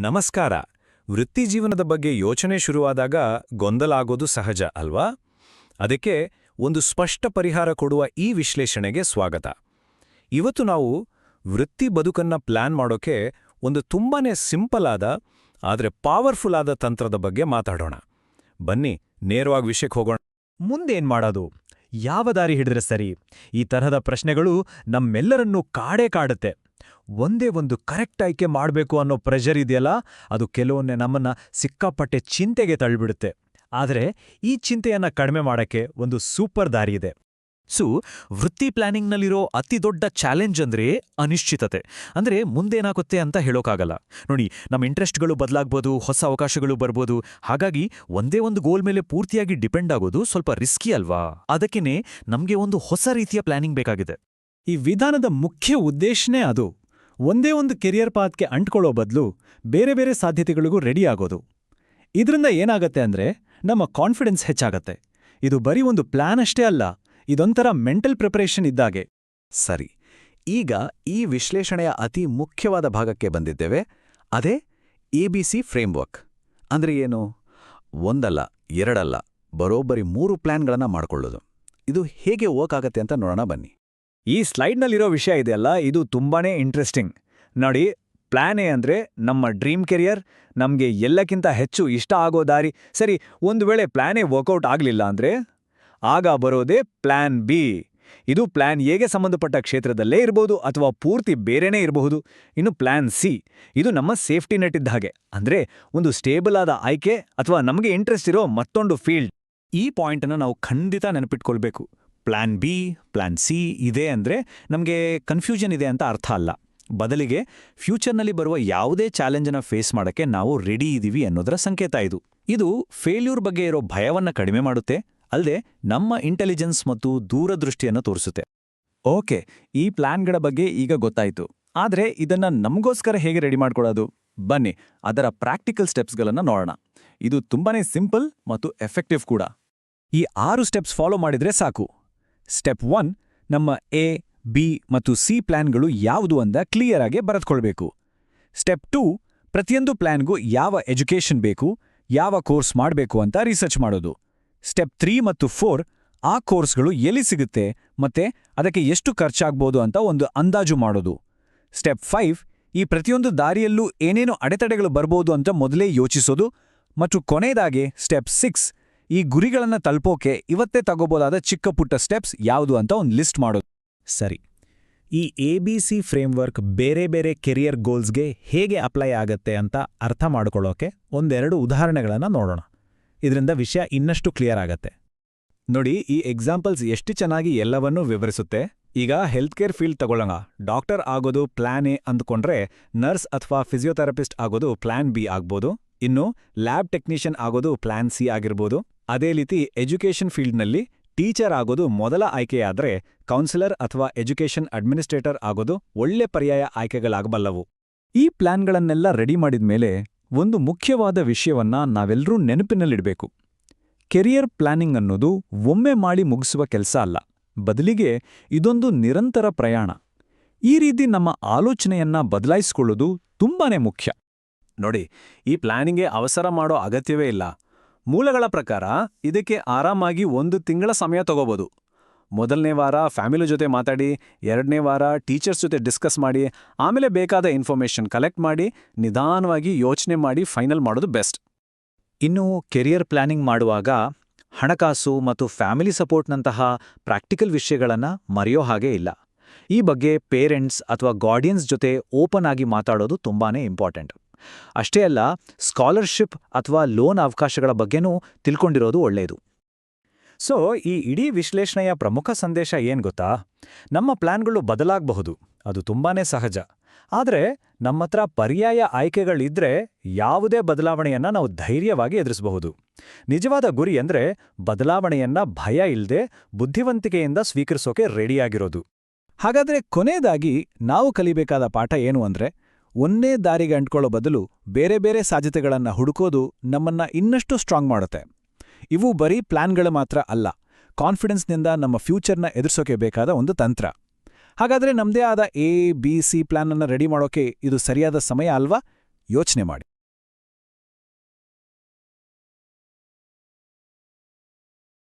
ನಮಸ್ಕಾರ. ವೃತ್ತಿ ಜೀವನದ ಬಗ್ಗೆ ಯೋಚನೆ ಶುರುವಾದಾಗ ಗೊಂದಲ ಆಗೋದು ಸಹಜ, ಅಲ್ವಾ? ಅದಕ್ಕೆ ಒಂದು ಸ್ಪಷ್ಟ ಪರಿಹಾರ ಕೊಡುವ ಈ ವಿಶ್ಲೇಷಣೆಗೆ ಸ್ವಾಗತ. ಇವತ್ತು ನಾವು ವೃತ್ತಿ ಬದುಕನ್ನ ಪ್ಲಾನ್ ಮಾಡೋಕೆ ಒಂದು ತುಂಬಾನೇ ಸಿಂಪಲ್ ಆದ, ಆದರೆ ಪವರ್ಫುಲ್ ಆದ ತಂತ್ರದ ಬಗ್ಗೆ ಮಾತಾಡೋಣ. ಬನ್ನಿ, ನೇರವಾಗಿ ವಿಷಯಕ್ಕೆ ಹೋಗೋಣ. ಮುಂದೇನ್ ಮಾಡೋದು? ಯಾವ ದಾರಿ ಹಿಡಿದ್ರೆ ಸರಿ? ಈ ತರಹದ ಪ್ರಶ್ನೆಗಳು ನಮ್ಮೆಲ್ಲರನ್ನೂ ಕಾಡೇ ಕಾಡುತ್ತೆ. ಒಂದೇ ಒಂದು ಕರೆಕ್ಟ್ ಆಯ್ಕೆ ಮಾಡಬೇಕು ಅನ್ನೋ ಪ್ರೆಷರ್ ಇದೆಯಲ್ಲ, ಅದು ಕೆಲವೊಮ್ಮೆ ನಮ್ಮನ್ನ ಸಿಕ್ಕಾಪಟ್ಟೆ ಚಿಂತೆಗೆ ತಳ್ಳಿಬಿಡುತ್ತೆ. ಆದರೆ ಈ ಚಿಂತೆಯನ್ನ ಕಡಿಮೆ ಮಾಡಕ್ಕೆ ಒಂದು ಸೂಪರ್ ದಾರಿ ಇದೆ. ಸೊ ವೃತ್ತಿ ಪ್ಲಾನಿಂಗ್ನಲ್ಲಿರೋ ಅತಿ ದೊಡ್ಡ ಚಾಲೆಂಜ್ ಅಂದ್ರೆ ಅನಿಶ್ಚಿತತೆ. ಅಂದ್ರೆ ಮುಂದೇನಾಗುತ್ತೆ ಅಂತ ಹೇಳೋಕ್ಕಾಗಲ್ಲ ನೋಡಿ, ನಮ್ಮ ಇಂಟ್ರೆಸ್ಟ್ಗಳು ಬದಲಾಗ್ಬೋದು, ಹೊಸ ಅವಕಾಶಗಳು ಬರ್ಬೋದು. ಹಾಗಾಗಿ ಒಂದೇ ಒಂದು ಗೋಲ್ ಮೇಲೆ ಪೂರ್ತಿಯಾಗಿ ಡಿಪೆಂಡ್ ಆಗೋದು ಸ್ವಲ್ಪ ರಿಸ್ಕಿ ಅಲ್ವಾ? ಅದಕ್ಕೇನೆ ನಮ್ಗೆ ಒಂದು ಹೊಸ ರೀತಿಯ ಪ್ಲಾನಿಂಗ್ ಬೇಕಾಗಿದೆ. ಈ ವಿಧಾನದ ಮುಖ್ಯ ಉದ್ದೇಶನೇ ಅದು. ಒಂದೇ ಒಂದು ಕೆರಿಯರ್ ಪಾತ್ಗೆ ಅಂಟ್ಕೊಳ್ಳೋ ಬದಲು ಬೇರೆ ಬೇರೆ ಸಾಧ್ಯತೆಗಳಿಗೂ ರೆಡಿ ಆಗೋದು. ಇದರಿಂದ ಏನಾಗತ್ತೆ ಅಂದ್ರೆ ನಮ್ಮ ಕಾನ್ಫಿಡೆನ್ಸ್ ಹೆಚ್ಚಾಗತ್ತೆ. ಇದು ಬರೀ ಒಂದು ಪ್ಲಾನ್ ಅಷ್ಟೇ ಅಲ್ಲ, ಇದೊಂಥರ ಮೆಂಟಲ್ ಪ್ರಿಪರೇಷನ್ ಇದ್ದಾಗೆ. ಸರಿ, ಈಗ ಈ ವಿಶ್ಲೇಷಣೆಯ ಅತಿ ಮುಖ್ಯವಾದ ಭಾಗಕ್ಕೆ ಬಂದಿದ್ದೇವೆ, ಅದೇ ಎ ಬಿ ಸಿ ಫ್ರೇಮ್ವರ್ಕ್. ಅಂದ್ರೆ ಏನು? ಒಂದಲ್ಲ, ಎರಡಲ್ಲ, ಬರೋಬ್ಬರಿ ಮೂರು ಪ್ಲ್ಯಾನ್ಗಳನ್ನು ಮಾಡ್ಕೊಳ್ಳೋದು. ಇದು ಹೇಗೆ ವರ್ಕ್ ಆಗತ್ತೆ ಅಂತ ನೋಡೋಣ ಬನ್ನಿ. ಈ ಸ್ಲೈಡ್ನಲ್ಲಿರೋ ವಿಷಯ ಇದೆಯಲ್ಲ, ಇದು ತುಂಬಾನೇ ಇಂಟ್ರೆಸ್ಟಿಂಗ್ ನೋಡಿ ಪ್ಲಾನ್ ಎ ಅಂದ್ರೆ ನಮ್ಮ ಡ್ರೀಮ್ ಕೆರಿಯರ್ ನಮಗೆ ಎಲ್ಲಕ್ಕಿಂತ ಹೆಚ್ಚು ಇಷ್ಟ ಆಗೋ ದಾರಿ. ಸರಿ, ಒಂದು ವೇಳೆ ಪ್ಲ್ಯಾನೇ ವರ್ಕೌಟ್ ಆಗಲಿಲ್ಲ ಅಂದ್ರೆ? ಆಗ ಬರೋದೇ ಪ್ಲಾನ್ ಬಿ ಇದು ಪ್ಲಾನ್ ಎಗೆ ಸಂಬಂಧಪಟ್ಟ ಕ್ಷೇತ್ರದಲ್ಲೇ ಇರಬಹುದು ಅಥವಾ ಪೂರ್ತಿ ಬೇರೆನೇ ಇರಬಹುದು. ಇನ್ನು ಪ್ಲಾನ್ ಸಿ ಇದು ನಮ್ಮ ಸೇಫ್ಟಿ ನೆಟ್ ಇದ್ದ ಹಾಗೆ. ಅಂದ್ರೆ ಒಂದು ಸ್ಟೇಬಲ್ ಆದ ಆಯ್ಕೆ ಅಥವಾ ನಮಗೆ ಇಂಟ್ರೆಸ್ಟ್ ಇರೋ ಮತ್ತೊಂದು ಫೀಲ್ಡ್ ಈ ಪಾಯಿಂಟನ್ನು ನಾವು ಖಂಡಿತ ನೆನಪಿಟ್ಕೊಳ್ಬೇಕು. ಪ್ಲಾನ್ ಬಿ ಪ್ಲ್ಯಾನ್ ಸಿ ಇದೆ ಅಂದ್ರೆ ನಮಗೆ ಕನ್ಫ್ಯೂಷನ್ ಇದೆ ಅಂತ ಅರ್ಥ ಅಲ್ಲ. ಬದಲಿಗೆ ಫ್ಯೂಚರ್ನಲ್ಲಿ ಬರುವ ಯಾವುದೇ ಚಾಲೆಂಜನ್ನ ಫೇಸ್ ಮಾಡಕ್ಕೆ ನಾವು ರೆಡಿ ಇದ್ದೀವಿ ಅನ್ನೋದರ ಸಂಕೇತ ಇದು. ಇದು ಫೇಲ್ಯೂರ್ ಬಗ್ಗೆ ಇರೋ ಭಯವನ್ನು ಕಡಿಮೆ ಮಾಡುತ್ತೆ ಅಲ್ಲದೆ ನಮ್ಮ ಇಂಟೆಲಿಜೆನ್ಸ್ ಮತ್ತು ದೂರದೃಷ್ಟಿಯನ್ನು ತೋರಿಸುತ್ತೆ. ಓಕೆ, ಈ ಪ್ಲ್ಯಾನ್ಗಳ ಬಗ್ಗೆ ಈಗ ಗೊತ್ತಾಯಿತು. ಆದ್ರೆ ಇದನ್ನ ನಮಗೋಸ್ಕರ ಹೇಗೆ ರೆಡಿ ಮಾಡ್ಕೊಳ್ಳೋದು? ಬನ್ನಿ, ಅದರ ಪ್ರಾಕ್ಟಿಕಲ್ ಸ್ಟೆಪ್ಸ್ಗಳನ್ನು ನೋಡೋಣ. ಇದು ತುಂಬಾನೇ ಸಿಂಪಲ್ ಮತ್ತು ಎಫೆಕ್ಟಿವ್ ಕೂಡ. ಈ ಆರು ಸ್ಟೆಪ್ಸ್ ಫಾಲೋ ಮಾಡಿದ್ರೆ ಸಾಕು. ಸ್ಟೆಪ್ ಒನ್, ನಮ್ಮ ಎ, ಬಿ ಮತ್ತು ಸಿ ಪ್ಲ್ಯಾನ್ಗಳು ಯಾವುದು ಅಂತ ಕ್ಲಿಯರ್ ಆಗಿ ಬರೆದುಕೊಳ್ಬೇಕು. ಸ್ಟೆಪ್ ಟೂ, ಪ್ರತಿಯೊಂದು ಪ್ಲ್ಯಾನ್ಗೂ ಯಾವ ಎಜುಕೇಷನ್ ಬೇಕು, ಯಾವ ಕೋರ್ಸ್ ಮಾಡಬೇಕು ಅಂತ ರಿಸರ್ಚ್ ಮಾಡೋದು. ಸ್ಟೆಪ್ ತ್ರೀ ಮತ್ತು ಫೋರ್, ಆ ಕೋರ್ಸ್ಗಳು ಎಲ್ಲಿ ಸಿಗುತ್ತೆ ಮತ್ತೆ ಅದಕ್ಕೆ ಎಷ್ಟು ಖರ್ಚಾಗ್ಬೋದು ಅಂತ ಒಂದು ಅಂದಾಜು ಮಾಡೋದು. ಸ್ಟೆಪ್ ಫೈವ್, ಈ ಪ್ರತಿಯೊಂದು ದಾರಿಯಲ್ಲೂ ಏನೇನು ಅಡೆತಡೆಗಳು ಬರ್ಬೋದು ಅಂತ ಮೊದಲೇ ಯೋಚಿಸೋದು ಮತ್ತು ಕೊನೆಯದಾಗಿ ಸ್ಟೆಪ್ ಸಿಕ್ಸ್ ಈ ಗುರಿಗಳನ್ನ ತಲುಪೋಕೆ ಇವತ್ತೇ ತಗೋಬೋದಾದ ಚಿಕ್ಕ ಪುಟ್ಟ ಸ್ಟೆಪ್ಸ್ ಯಾವುದು ಅಂತ ಒಂದು ಲಿಸ್ಟ್ ಮಾಡೋದು. ಸರಿ. ಈ ಎ ಬಿ ಸಿ ಫ್ರೇಮ್ವರ್ಕ್ ಬೇರೆ ಬೇರೆ ಕೆರಿಯರ್ ಗೋಲ್ಸ್ಗೆ ಹೇಗೆ ಅಪ್ಲೈ ಆಗತ್ತೆ ಅಂತ ಅರ್ಥ ಮಾಡ್ಕೊಳ್ಳೋಕೆ ಒಂದೆರಡು ಉದಾಹರಣೆಗಳನ್ನು ನೋಡೋಣ. ಇದರಿಂದ ವಿಷಯ ಇನ್ನಷ್ಟು ಕ್ಲಿಯರ್ ಆಗತ್ತೆ. ನೋಡಿ, ಈ ಎಕ್ಸಾಂಪಲ್ಸ್ ಎಷ್ಟು ಚೆನ್ನಾಗಿ ಎಲ್ಲವನ್ನೂ ವಿವರಿಸುತ್ತೆ. ಈಗ ಹೆಲ್ತ್ ಕೇರ್ ಫೀಲ್ಡ್ ತಗೊಳ್ಳೋಣ ಡಾಕ್ಟರ್ ಆಗೋದು ಪ್ಲಾನ್ ಎ ಅಂದ್ಕೊಂಡ್ರೆ ನರ್ಸ್ ಅಥವಾ ಫಿಸಿಯೋಥೆರಪಿಸ್ಟ್ ಆಗೋದು ಪ್ಲಾನ್ ಬಿ ಆಗ್ಬೋದು. ಇನ್ನು ಲ್ಯಾಬ್ ಟೆಕ್ನಿಷಿಯನ್ ಆಗೋದು ಪ್ಲಾನ್ ಸಿ ಆಗಿರ್ಬೋದು. ಅದೇ ರೀತಿ ಎಜುಕೇಷನ್ ಫೀಲ್ಡ್ನಲ್ಲಿ ಟೀಚರ್ ಆಗೋದು ಮೊದಲ ಆಯ್ಕೆಯಾದರೆ ಕೌನ್ಸಿಲರ್ ಅಥವಾ ಎಜುಕೇಷನ್ ಅಡ್ಮಿನಿಸ್ಟ್ರೇಟರ್ ಆಗೋದು ಒಳ್ಳೆ ಪರ್ಯಾಯ ಆಯ್ಕೆಗಳಾಗಬಲ್ಲವು. ಈ ಪ್ಲಾನ್ಗಳನ್ನೆಲ್ಲ ರೆಡಿ ಮಾಡಿದ್ಮೇಲೆ ಒಂದು ಮುಖ್ಯವಾದ ವಿಷಯವನ್ನ ನಾವೆಲ್ಲರೂ ನೆನಪಿನಲ್ಲಿಡಬೇಕು. ಕೆರಿಯರ್ ಪ್ಲಾನಿಂಗ್ ಅನ್ನೋದು ಒಮ್ಮೆ ಮಾಡಿ ಮುಗಿಸುವ ಕೆಲಸ ಅಲ್ಲ. ಬದಲಿಗೆ ಇದೊಂದು ನಿರಂತರ ಪ್ರಯಾಣ. ಈ ರೀತಿ ನಮ್ಮ ಆಲೋಚನೆಯನ್ನ ಬದಲಾಯಿಸಿಕೊಳ್ಳೋದು ತುಂಬಾನೇ ಮುಖ್ಯ. ನೋಡಿ, ಈ ಪ್ಲಾನಿಂಗ್ಗೆ ಅವಸರ ಮಾಡೋ ಅಗತ್ಯವೇ ಇಲ್ಲ. ಮೂಲಗಳ ಪ್ರಕಾರ ಇದಕ್ಕೆ ಆರಾಮಾಗಿ ಒಂದು ತಿಂಗಳ ಸಮಯ ತಗೋಬೋದು. ಮೊದಲನೇ ವಾರ ಫ್ಯಾಮಿಲಿ ಜೊತೆ ಮಾತಾಡಿ, ಎರಡನೇ ವಾರ ಟೀಚರ್ಸ್ ಜೊತೆ ಡಿಸ್ಕಸ್ ಮಾಡಿ, ಆಮೇಲೆ ಬೇಕಾದ ಇನ್ಫಾರ್ಮೇಷನ್ ಕಲೆಕ್ಟ್ ಮಾಡಿ, ನಿಧಾನವಾಗಿ ಯೋಚನೆ ಮಾಡಿ ಫೈನಲ್ ಮಾಡೋದು ಬೆಸ್ಟ್. ಇನ್ನು ಕೆರಿಯರ್ ಪ್ಲಾನಿಂಗ್ ಮಾಡುವಾಗ ಹಣಕಾಸು ಮತ್ತು ಫ್ಯಾಮಿಲಿ ಸಪೋರ್ಟ್ನಂತಹ ಪ್ರಾಕ್ಟಿಕಲ್ ವಿಷಯಗಳನ್ನು ಮರೆಯೋ ಹಾಗೆ ಇಲ್ಲ. ಈ ಬಗ್ಗೆ ಪೇರೆಂಟ್ಸ್ ಅಥವಾ ಗಾರ್ಡಿಯನ್ಸ್ ಜೊತೆ ಓಪನ್ ಆಗಿ ಮಾತಾಡೋದು ತುಂಬಾನೇ ಇಂಪಾರ್ಟೆಂಟ್. ಅಷ್ಟೇ ಅಲ್ಲ, ಸ್ಕಾಲರ್ಶಿಪ್ ಅಥವಾ ಲೋನ್ ಅವಕಾಶಗಳ ಬಗ್ಗೆನೂ ತಿಳ್ಕೊಂಡಿರೋದು ಒಳ್ಳೆಯದು ಸೊ, ಈ ಇಡೀ ವಿಶ್ಲೇಷಣೆಯ ಪ್ರಮುಖ ಸಂದೇಶ ಏನು ಗೊತ್ತಾ? ನಮ್ಮ ಪ್ಲಾನ್ಗಳು ಬದಲಾಗಬಹುದು, ಅದು ತುಂಬಾನೇ ಸಹಜ. ಆದರೆ, ನಮ್ಮತ್ರ ಪರ್ಯಾಯ ಆಯ್ಕೆಗಳಿದ್ರೆ ಯಾವುದೇ ಬದಲಾವಣೆಯನ್ನ ನಾವು ಧೈರ್ಯವಾಗಿ ಎದುರಿಸಬಹುದು. ನಿಜವಾದ ಗುರಿ ಅಂದ್ರೆ ಬದಲಾವಣೆಯನ್ನ ಭಯ ಇಲ್ಲದೆ ಬುದ್ಧಿವಂತಿಕೆಯಿಂದ ಸ್ವೀಕರಿಸೋಕೆ ರೆಡಿಯಾಗಿರೋದು. ಹಾಗಾದ್ರೆ ಕೊನೆಯದಾಗಿ ನಾವು ಕಲಿಬೇಕಾದ ಪಾಠ ಏನು ಅಂದ್ರೆ ಒಂದೇ ದಾರಿಗೆ ಅಂಟ್ಕೊಳ್ಳೋ ಬದಲು ಬೇರೆ ಬೇರೆ ಸಾಧ್ಯತೆಗಳನ್ನು ಹುಡುಕೋದು ನಮ್ಮನ್ನ ಇನ್ನಷ್ಟು ಸ್ಟ್ರಾಂಗ್ ಮಾಡುತ್ತೆ. ಇವು ಬರೀ ಪ್ಲಾನ್ಗಳು ಮಾತ್ರ ಅಲ್ಲ ಕಾನ್ಫಿಡೆನ್ಸ್ನಿಂದ ನಮ್ಮ ಫ್ಯೂಚರ್ನ ಎದುರಿಸೋಕೆ ಬೇಕಾದ ಒಂದು ತಂತ್ರ. ಹಾಗಾದ್ರೆ ನಮ್ದೇ ಆದ ಎ ಬಿ ಸಿ ಪ್ಲಾನ್ ಅನ್ನ ರೆಡಿ ಮಾಡೋಕೆ ಇದು ಸರಿಯಾದ ಸಮಯ ಅಲ್ವಾ? ಯೋಚನೆ ಮಾಡಿ.